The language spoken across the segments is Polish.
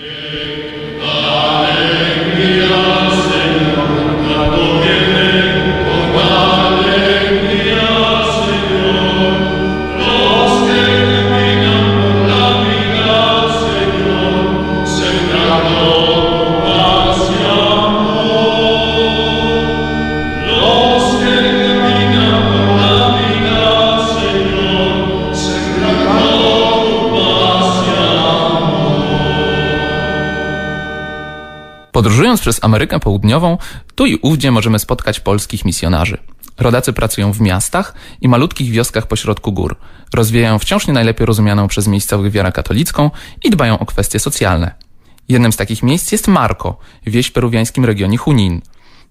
Yeah. Przez Amerykę Południową, tu i ówdzie możemy spotkać polskich misjonarzy. Rodacy pracują w miastach i malutkich wioskach pośrodku gór. Rozwijają wciąż nie najlepiej rozumianą przez miejscowych wiarę katolicką i dbają o kwestie socjalne. Jednym z takich miejsc jest Marco, wieś w peruwiańskim regionie Junín.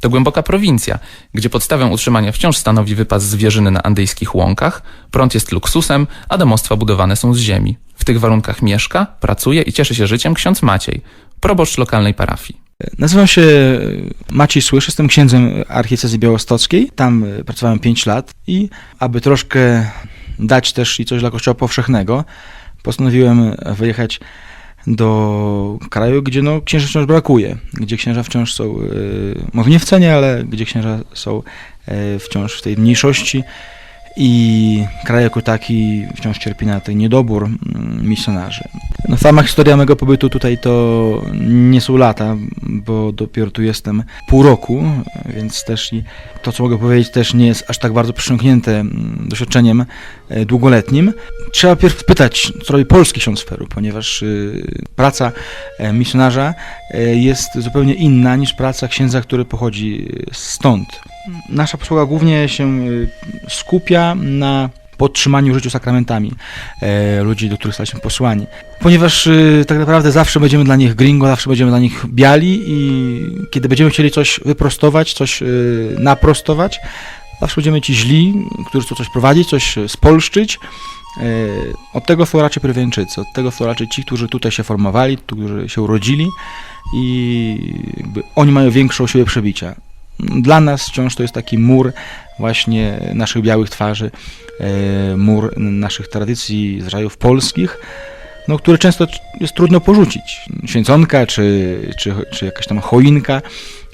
To głęboka prowincja, gdzie podstawę utrzymania wciąż stanowi wypas zwierzyny na andyjskich łąkach, prąd jest luksusem, a domostwa budowane są z ziemi. W tych warunkach mieszka, pracuje i cieszy się życiem ksiądz Maciej, proboszcz lokalnej parafii. Nazywam się Maciej Słysz, jestem księdzem archidiecezji białostockiej. Tam e, pracowałem 5 lat i aby troszkę dać też i coś dla Kościoła Powszechnego, postanowiłem wyjechać do kraju, gdzie no, księży wciąż brakuje, gdzie księża wciąż są, e, może nie w cenie, ale gdzie księża są e, wciąż w tej mniejszości i kraj jako taki wciąż cierpi na ten niedobór mm, misjonarzy. No, sama historia mego pobytu tutaj to nie są lata, bo dopiero tu jestem pół roku, więc też to, co mogę powiedzieć, też nie jest aż tak bardzo przesiąknięte mm, doświadczeniem e, długoletnim. Trzeba pierw pytać, co robi polski ksiądz w Peru, ponieważ y, praca e, misjonarza e, jest zupełnie inna niż praca księdza, który pochodzi stąd. Nasza posługa głównie się y, skupia na podtrzymaniu życiu sakramentami e, ludzi, do których staliśmy posłani. Ponieważ y, tak naprawdę zawsze będziemy dla nich gringo, zawsze będziemy dla nich biali i kiedy będziemy chcieli coś wyprostować, coś y, naprostować, zawsze będziemy ci źli, którzy chcą coś prowadzić, coś spolszczyć. E, od tego są raczej Prywiańczycy, od tego są raczej ci, którzy tutaj się formowali, którzy się urodzili i oni mają większą siłę przebicia. Dla nas wciąż to jest taki mur właśnie naszych białych twarzy, e, mur naszych tradycji, zwyczajów polskich, no, który często jest trudno porzucić. Święconka czy, czy, czy jakaś tam choinka,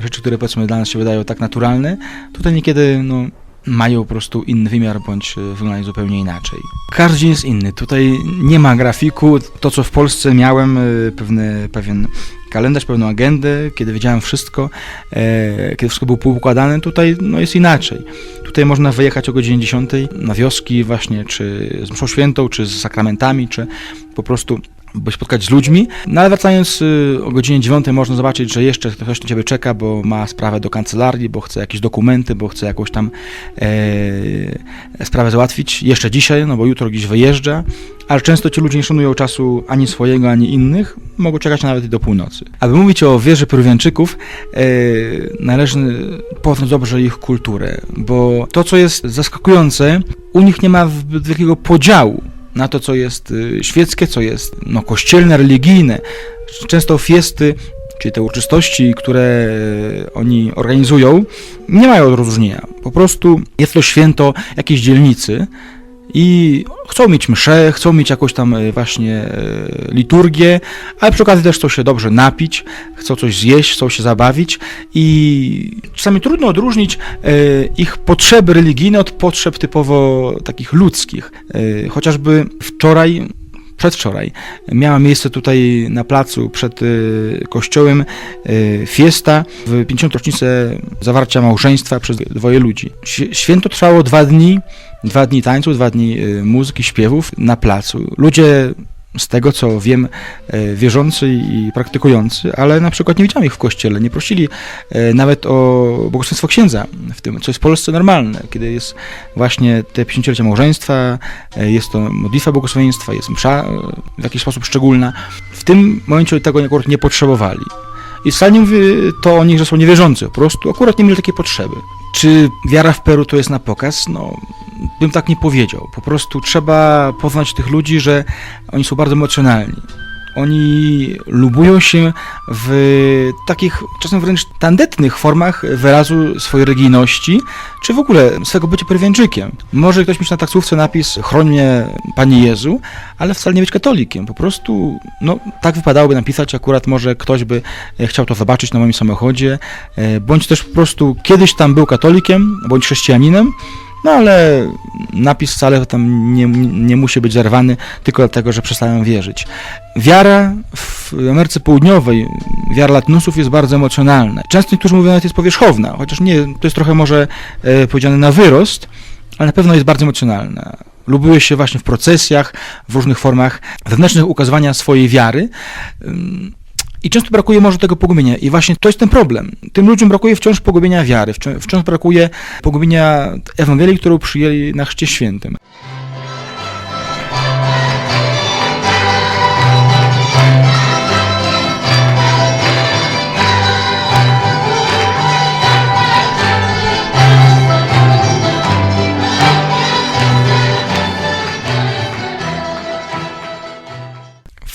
rzeczy, które powiedzmy dla nas się wydają tak naturalne, tutaj niekiedy no, mają po prostu inny wymiar bądź wyglądają zupełnie inaczej. Każdy dzień jest inny. Tutaj nie ma grafiku. To, co w Polsce miałem, e, pewne, pewien kalendarz, pewną agendę, kiedy wiedziałem wszystko, e, kiedy wszystko było poukładane, tutaj no, jest inaczej. Tutaj można wyjechać o godzinie 10 na wioski właśnie, czy z mszą świętą, czy z sakramentami, czy po prostu by spotkać z ludźmi. No ale wracając y, o godzinie 9 można zobaczyć, że jeszcze ktoś na ciebie czeka, bo ma sprawę do kancelarii, bo chce jakieś dokumenty, bo chce jakąś tam e, sprawę załatwić jeszcze dzisiaj, no bo jutro gdzieś wyjeżdża. Ale często ci ludzie nie szanują czasu ani swojego, ani innych, mogą czekać nawet i do północy. Aby mówić o wierze Peruwianczyków, e, należy poznać dobrze ich kulturę, bo to, co jest zaskakujące, u nich nie ma wielkiego podziału na to, co jest y, świeckie, co jest no, kościelne, religijne. Często fiesty, czyli te uroczystości, które oni organizują, nie mają rozróżnienia. Po prostu jest to święto jakiejś dzielnicy, i chcą mieć mszę, chcą mieć jakąś tam e, właśnie e, liturgię, ale przy okazji też chcą się dobrze napić, chcą coś zjeść, chcą się zabawić i czasami trudno odróżnić e, ich potrzeby religijne od potrzeb typowo takich ludzkich. Chociażby wczoraj przedwczoraj miała miejsce tutaj na placu przed kościołem fiesta w 50. rocznicę zawarcia małżeństwa przez dwoje ludzi. Święto trwało dwa dni, Dwa dni tańców, dwa dni y, muzyki, śpiewów na placu. Ludzie z tego co wiem, y, wierzący i praktykujący, ale na przykład nie widziałem ich w kościele, nie prosili y, nawet o błogosławieństwo księdza w tym, co jest w Polsce normalne, kiedy jest właśnie te 50-lecie małżeństwa, jest to modlitwa błogosławieństwa, jest msza w jakiś sposób szczególna. W tym momencie tego akurat nie potrzebowali. I wcale nie mówię to o nich, że są niewierzący, po prostu akurat nie mieli takiej potrzeby. Czy wiara w Peru to jest na pokaz? No, bym tak nie powiedział. Po prostu trzeba poznać tych ludzi, że oni są bardzo emocjonalni. Oni lubują się w takich czasem wręcz tandetnych formach wyrazu swojej religijności, czy w ogóle swego bycia Peruwianczykiem. Może ktoś mieć na taksówce napis chroń mnie Panie Jezu, ale wcale nie być katolikiem. Po prostu, no, tak wypadałoby napisać, akurat może ktoś by e, chciał to zobaczyć na moim samochodzie, e, bądź też po prostu kiedyś tam był katolikiem, bądź chrześcijaninem, no ale napis wcale tam nie, nie musi być zerwany tylko dlatego, że przestałem wierzyć. Wiara w Ameryce Południowej, wiara latynusów jest bardzo emocjonalna. Często niektórzy mówią, że jest powierzchowna, chociaż nie, to jest trochę może e, powiedziane na wyrost, ale na pewno jest bardzo emocjonalna. Lubuje się właśnie w procesjach, w różnych formach wewnętrznych ukazywania swojej wiary. I często brakuje może tego pogubienia. I właśnie to jest ten problem. Tym ludziom brakuje wciąż pogubienia wiary, wciąż brakuje pogubienia Ewangelii, którą przyjęli na Chrzcie Świętym.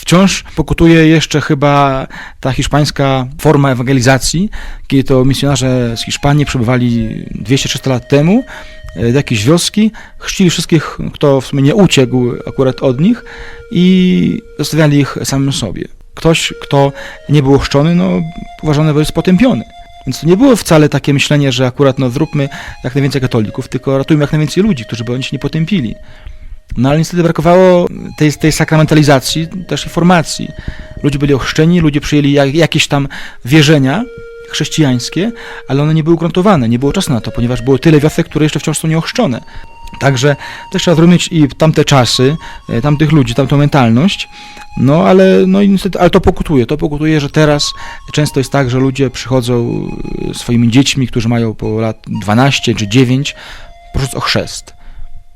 Wciąż pokutuje jeszcze chyba ta hiszpańska forma ewangelizacji, kiedy to misjonarze z Hiszpanii przebywali 200-300 lat temu e, do jakiejś wioski, chrzcili wszystkich, kto w sumie nie uciekł akurat od nich i zostawiali ich samym sobie. Ktoś, kto nie był ochrzczony, no uważany był potępiony. Więc to nie było wcale takie myślenie, że akurat no zróbmy jak najwięcej katolików, tylko ratujmy jak najwięcej ludzi, którzy się nie potępili. No ale niestety brakowało tej, tej sakramentalizacji, też informacji. Ludzie byli ochrzczeni, ludzie przyjęli jak, jakieś tam wierzenia chrześcijańskie, ale one nie były ugruntowane, nie było czasu na to, ponieważ było tyle wiosek, które jeszcze wciąż są nieochrzczone. Także też trzeba zrozumieć i tamte czasy, e, tamtych ludzi, tamtą mentalność, no ale, no niestety, ale to pokutuje, to pokutuje, że teraz często jest tak, że ludzie przychodzą e, swoimi dziećmi, którzy mają po lat 12 czy 9, prosząc o chrzest.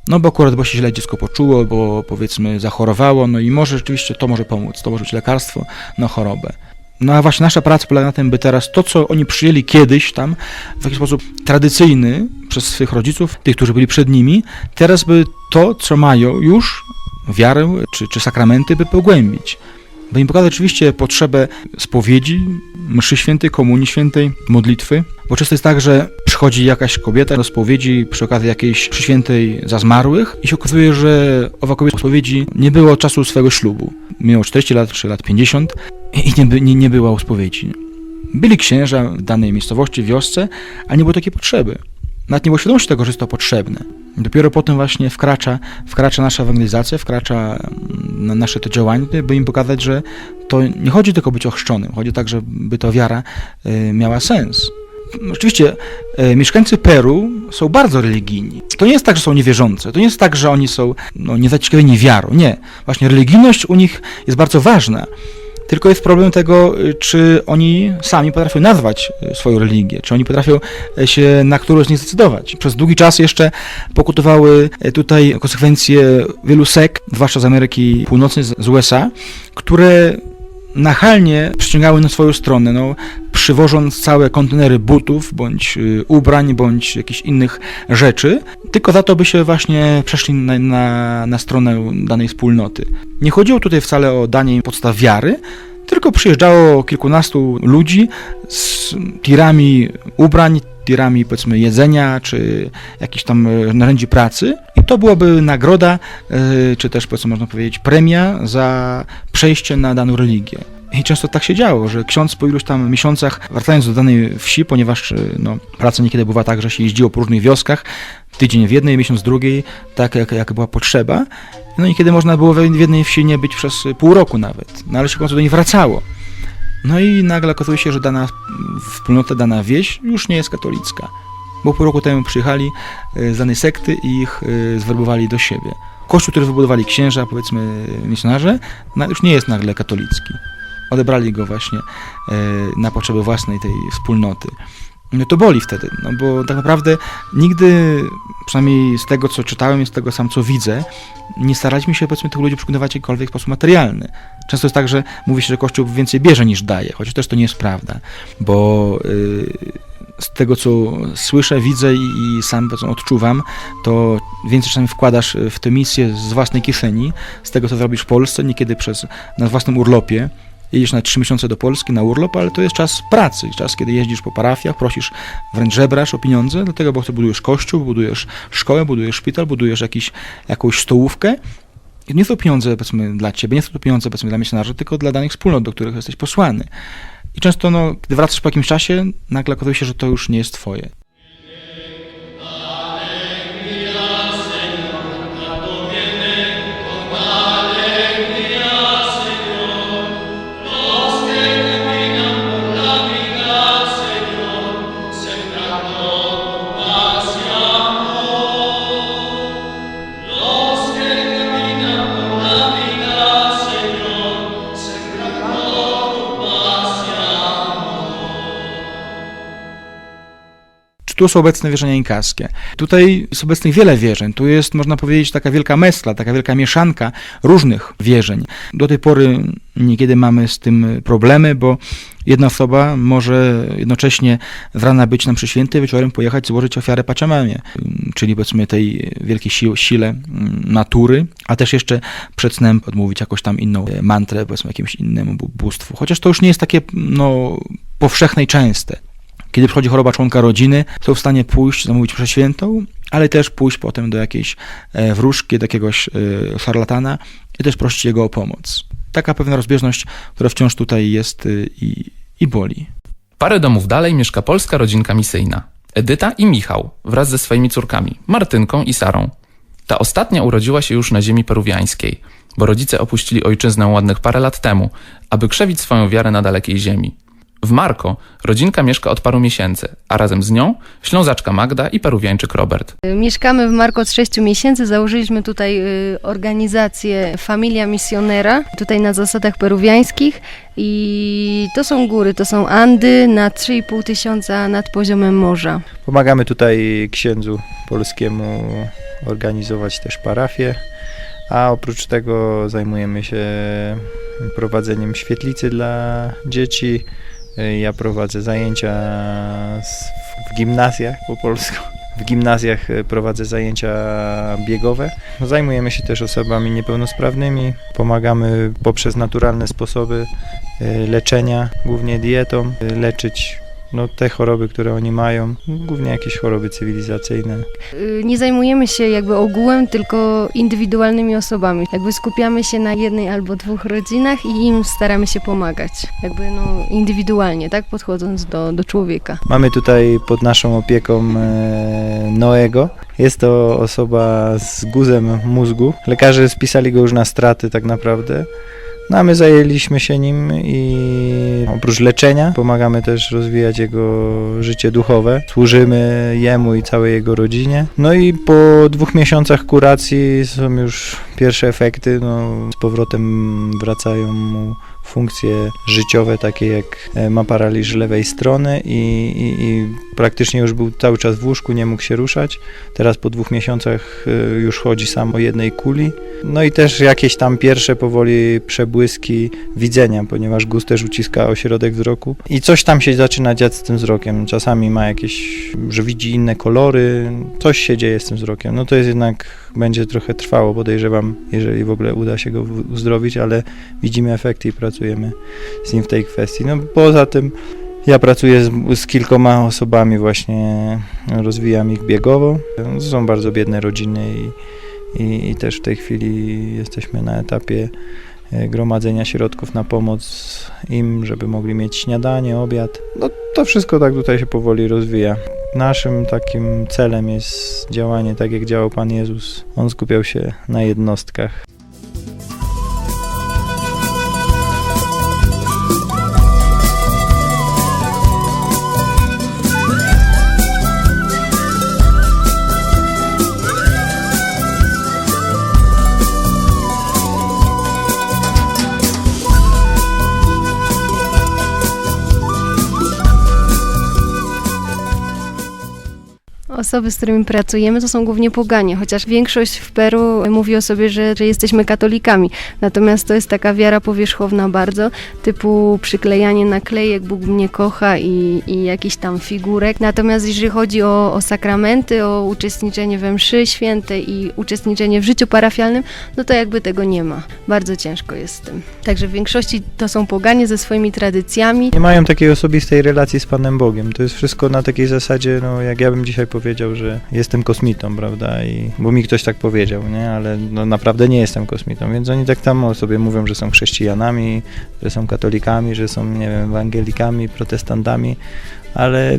No bo akurat bo się źle dziecko poczuło, bo powiedzmy zachorowało, no i może rzeczywiście to może pomóc, to może być lekarstwo na chorobę. No a właśnie nasza praca polega na tym, by teraz to, co oni przyjęli kiedyś tam, w jakiś sposób tradycyjny przez swych rodziców, tych, którzy byli przed nimi, teraz by to, co mają już, wiarę czy, czy sakramenty, by pogłębić. By im pokazać oczywiście potrzebę spowiedzi, mszy świętej, komunii świętej, modlitwy, bo często jest tak, że przychodzi jakaś kobieta do spowiedzi przy okazji jakiejś mszy świętej za zmarłych i się okazuje, że owa kobieta spowiedzi nie było od czasu swojego ślubu. Miało 40 lat czy lat 50 i nie, by, nie, nie była u spowiedzi. Byli księża w danej miejscowości, wiosce, a nie było takiej potrzeby. Nawet nie było świadomości tego, że jest to potrzebne. Dopiero potem właśnie wkracza, wkracza nasza ewangelizacja, wkracza na nasze to działanie, by im pokazać, że to nie chodzi tylko o być ochrzczonym, chodzi tak, żeby ta wiara y, miała sens. Oczywiście y, mieszkańcy Peru są bardzo religijni. To nie jest tak, że są niewierzący, to nie jest tak, że oni są no, niezaciekawieni wiarą. Nie. Właśnie religijność u nich jest bardzo ważna. Tylko jest problem tego, czy oni sami potrafią nazwać swoją religię, czy oni potrafią się na którąś nich zdecydować. Przez długi czas jeszcze pokutowały tutaj konsekwencje wielu sekt, zwłaszcza z Ameryki Północnej, z USA, które nachalnie przyciągały na swoją stronę, no, przywożąc całe kontenery butów, bądź y, ubrań, bądź jakichś innych rzeczy, tylko za to by się właśnie przeszli na, na, na stronę danej wspólnoty. Nie chodziło tutaj wcale o danie im podstaw wiary, tylko przyjeżdżało kilkunastu ludzi z tirami ubrań, tirami powiedzmy jedzenia, czy jakichś tam e, narzędzi pracy i to byłaby nagroda, e, czy też powiedzmy można powiedzieć premia za przejście na daną religię. I często tak się działo, że ksiądz po iluś tam miesiącach, wracając do danej wsi, ponieważ e, no, praca niekiedy bywa tak, że się jeździło po różnych wioskach, tydzień w jednej, miesiąc w drugiej, tak jak, jak była potrzeba. No i kiedy można było w jednej wsi nie być przez pół roku nawet, no ale się w końcu do niej wracało. No i nagle okazuje się, że dana wspólnota, dana wieś już nie jest katolicka. Bo pół roku temu przyjechali z danej sekty i ich zwerbowali do siebie. Kościół, który wybudowali księża, powiedzmy misjonarze, już nie jest nagle katolicki. Odebrali go właśnie na potrzeby własnej tej wspólnoty. No to boli wtedy, no bo tak naprawdę nigdy, przynajmniej z tego co czytałem i z tego sam co widzę, nie staraliśmy się powiedzmy tych ludzi przekonywać w jakikolwiek sposób materialny. Często jest tak, że mówi się, że Kościół więcej bierze niż daje, chociaż też to nie jest prawda, bo yy, z tego, co słyszę, widzę i, i sam powiedzmy, odczuwam, to więcej czasami wkładasz w tę misję z własnej kieszeni, z tego, co zrobisz w Polsce, niekiedy przez, na własnym urlopie. Jedziesz na trzy miesiące do Polski na urlop, ale to jest czas pracy, czas, kiedy jeździsz po parafiach, prosisz, wręcz żebrasz o pieniądze, dlatego, bo ty budujesz kościół, budujesz szkołę, budujesz szpital, budujesz jakiś, jakąś stołówkę. I nie są pieniądze, powiedzmy, dla ciebie, nie są to pieniądze, powiedzmy, dla misjonarzy, tylko dla danych wspólnot, do których jesteś posłany. I często, no, gdy wracasz po jakimś czasie, nagle okazuje się, że to już nie jest twoje. Tu są obecne wierzenia inkaskie? Tutaj jest obecnych wiele wierzeń. Tu jest, można powiedzieć, taka wielka mesla, taka wielka mieszanka różnych wierzeń. Do tej pory niekiedy mamy z tym problemy, bo jedna osoba może jednocześnie z rana być na mszy świętej, wieczorem pojechać złożyć ofiarę Pachamamie, czyli powiedzmy tej wielkiej si sile mm, natury, a też jeszcze przed snem odmówić jakąś tam inną mantrę, powiedzmy jakimś innemu bóstwu. Chociaż to już nie jest takie no, powszechne i częste kiedy przychodzi choroba członka rodziny, są w stanie pójść, zamówić mszę świętą, ale też pójść potem do jakiejś e, wróżki, do jakiegoś e, szarlatana i też prosić jego o pomoc. Taka pewna rozbieżność, która wciąż tutaj jest e, i, i boli. Parę domów dalej mieszka polska rodzinka misyjna. Edyta i Michał wraz ze swoimi córkami, Martynką i Sarą. Ta ostatnia urodziła się już na ziemi peruwiańskiej, bo rodzice opuścili ojczyznę ładnych parę lat temu, aby krzewić swoją wiarę na dalekiej ziemi. W Marko rodzinka mieszka od paru miesięcy, a razem z nią Ślązaczka Magda i Peruwiańczyk Robert. Mieszkamy w Marko od 6 miesięcy. Założyliśmy tutaj y, organizację Familia Misjonera, tutaj na zasadach peruwiańskich. I to są góry, to są Andy na 3,5 tysiąca nad poziomem morza. Pomagamy tutaj księdzu polskiemu organizować też parafię, a oprócz tego zajmujemy się prowadzeniem świetlicy dla dzieci, ja prowadzę zajęcia w gimnazjach po polsku. W gimnazjach prowadzę zajęcia biegowe. Zajmujemy się też osobami niepełnosprawnymi. Pomagamy poprzez naturalne sposoby e, leczenia, głównie dietą, leczyć no, te choroby, które oni mają, głównie jakieś choroby cywilizacyjne. Y, nie zajmujemy się jakby ogółem, tylko indywidualnymi osobami. Jakby skupiamy się na jednej albo dwóch rodzinach i im staramy się pomagać. Jakby no indywidualnie, tak, podchodząc do, do człowieka. Mamy tutaj pod naszą opieką e, Noego. Jest to osoba z guzem mózgu. Lekarze spisali go już na straty tak naprawdę. No a my zajęliśmy się nim i oprócz leczenia pomagamy też rozwijać jego życie duchowe. Służymy jemu i całej jego rodzinie. No i po dwóch miesiącach kuracji są już pierwsze efekty. No, z powrotem wracają mu funkcje życiowe, takie jak e, ma paraliż lewej strony i, i, i, praktycznie już był cały czas w łóżku, nie mógł się ruszać. Teraz po dwóch miesiącach e, już chodzi sam o jednej kuli. No i też jakieś tam pierwsze powoli przebłyski widzenia, ponieważ guz też uciska ośrodek wzroku. I coś tam się zaczyna dziać z tym wzrokiem. Czasami ma jakieś, że widzi inne kolory, coś się dzieje z tym wzrokiem. No to jest jednak, będzie trochę trwało, podejrzewam, jeżeli w ogóle uda się go uzdrowić, ale widzimy efekty i pracujemy z nim w tej kwestii. No poza tym ja pracuję z, z, kilkoma osobami właśnie, rozwijam ich biegowo. Są bardzo biedne rodziny i, i, i też w tej chwili jesteśmy na etapie e, gromadzenia środków na pomoc im, żeby mogli mieć śniadanie, obiad. No to wszystko tak tutaj się powoli rozwija. Naszym takim celem jest działanie tak jak działał Pan Jezus. On skupiał się na jednostkach. Osoby, z którymi pracujemy, to są głównie poganie, chociaż większość w Peru mówi o sobie, że, że jesteśmy katolikami. Natomiast to jest taka wiara powierzchowna bardzo, typu przyklejanie naklejek, Bóg mnie kocha i, i jakichś tam figurek. Natomiast jeżeli chodzi o, o sakramenty, o uczestniczenie we mszy świętej i uczestniczenie w życiu parafialnym, no to jakby tego nie ma. Bardzo ciężko jest z tym. Także w większości to są poganie ze swoimi tradycjami. Nie mają takiej osobistej relacji z Panem Bogiem. To jest wszystko na takiej zasadzie, no jak ja bym dzisiaj powiedział, że jestem kosmitą, prawda? I, bo mi ktoś tak powiedział, nie? Ale no, naprawdę nie jestem kosmitą, więc oni tak samo sobie mówią, że są chrześcijanami, że są katolikami, że są, nie wiem, ewangelikami, protestantami, ale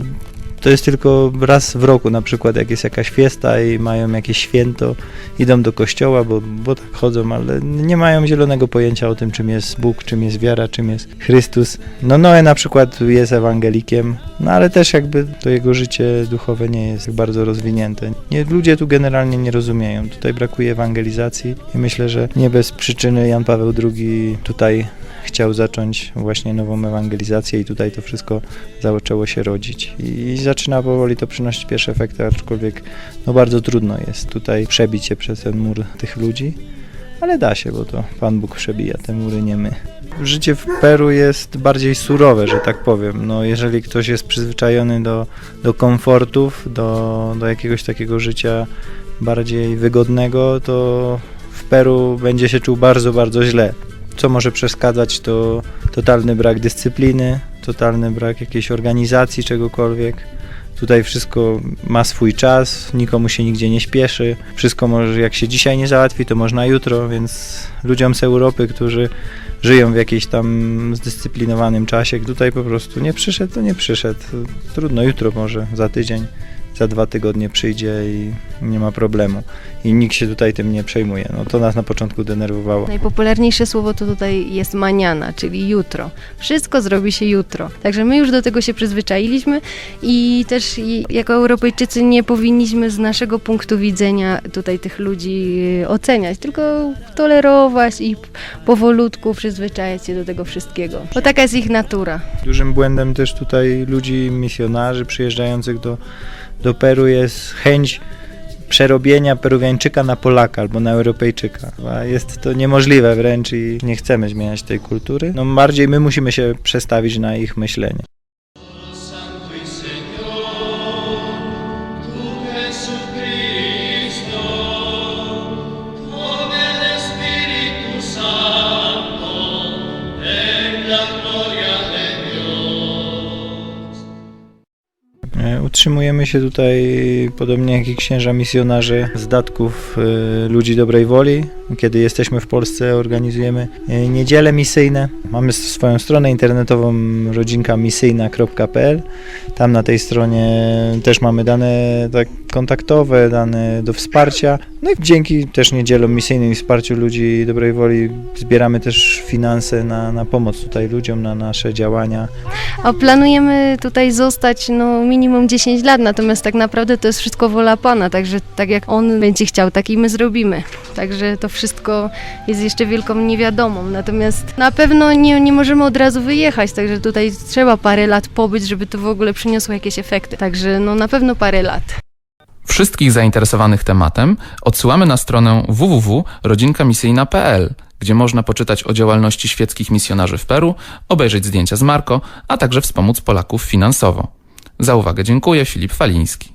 to jest tylko raz w roku, na przykład jak jest jakaś fiesta i mają jakieś święto, idą do kościoła, bo, bo tak chodzą, ale nie mają zielonego pojęcia o tym, czym jest Bóg, czym jest wiara, czym jest Chrystus. No Noe na przykład jest ewangelikiem, no ale też jakby to jego życie duchowe nie jest bardzo rozwinięte. Nie, ludzie tu generalnie nie rozumieją. Tutaj brakuje ewangelizacji i myślę, że nie bez przyczyny Jan Paweł II tutaj chciał zacząć właśnie nową ewangelizację i tutaj to wszystko zaczęło się rodzić. I zaczyna powoli to przynosić pierwsze efekty, aczkolwiek no bardzo trudno jest tutaj przebić się przez ten mur tych ludzi, ale da się, bo to Pan Bóg przebija te mury, nie my. Życie w Peru jest bardziej surowe, że tak powiem. No, jeżeli ktoś jest przyzwyczajony do, do komfortów, do, do jakiegoś takiego życia bardziej wygodnego, to w Peru będzie się czuł bardzo, bardzo źle. Co może przeszkadzać, to totalny brak dyscypliny, totalny brak jakiejś organizacji, czegokolwiek. Tutaj wszystko ma swój czas, nikomu się nigdzie nie śpieszy. Wszystko może, jak się dzisiaj nie załatwi, to można jutro, więc ludziom z Europy, którzy żyją w jakiejś tam zdyscyplinowanym czasie, tutaj po prostu nie przyszedł, to nie przyszedł. Trudno, jutro może, za tydzień, za dwa tygodnie przyjdzie i nie ma problemu. I nikt się tutaj tym nie przejmuje. No to nas na początku denerwowało. Najpopularniejsze słowo to tutaj jest maniana, czyli jutro. Wszystko zrobi się jutro. Także my już do tego się przyzwyczailiśmy i też jako Europejczycy nie powinniśmy z naszego punktu widzenia tutaj tych ludzi y, oceniać, tylko tolerować i powolutku przyzwyczajać się do tego wszystkiego. Bo taka jest ich natura. Dużym błędem też tutaj ludzi, misjonarzy przyjeżdżających do, do Peru jest chęć przerobienia Peruwiańczyka na Polaka albo na Europejczyka. A jest to niemożliwe wręcz i nie chcemy zmieniać tej kultury. No bardziej my musimy się przestawić na ich myślenie. Utrzymujemy się tutaj podobnie jak i księża misjonarze z datków e, ludzi dobrej woli. Kiedy jesteśmy w Polsce organizujemy e, niedziele misyjne. Mamy swoją stronę internetową rodzinka-misyjna.pl. Tam na tej stronie też mamy dane tak kontaktowe, dane do wsparcia. No i dzięki też niedzielom misyjnym i wsparciu ludzi dobrej woli zbieramy też finanse na, na pomoc tutaj ludziom, na nasze działania. A planujemy tutaj zostać no, minimum 10 lat, natomiast tak naprawdę to jest wszystko wola Pana, także tak jak On będzie chciał, tak i my zrobimy. Także to wszystko jest jeszcze wielką niewiadomą, natomiast na pewno nie, nie możemy od razu wyjechać, także tutaj trzeba parę lat pobyć, żeby to w ogóle przyniosło jakieś efekty. Także no na pewno parę lat. Wszystkich zainteresowanych tematem odsyłamy na stronę www.rodzinkamisiejna.pl, gdzie można poczytać o działalności świeckich misjonarzy w Peru, obejrzeć zdjęcia z Marko, a także wspomóc Polaków finansowo. Za uwagę dziękuję, Filip Faliński.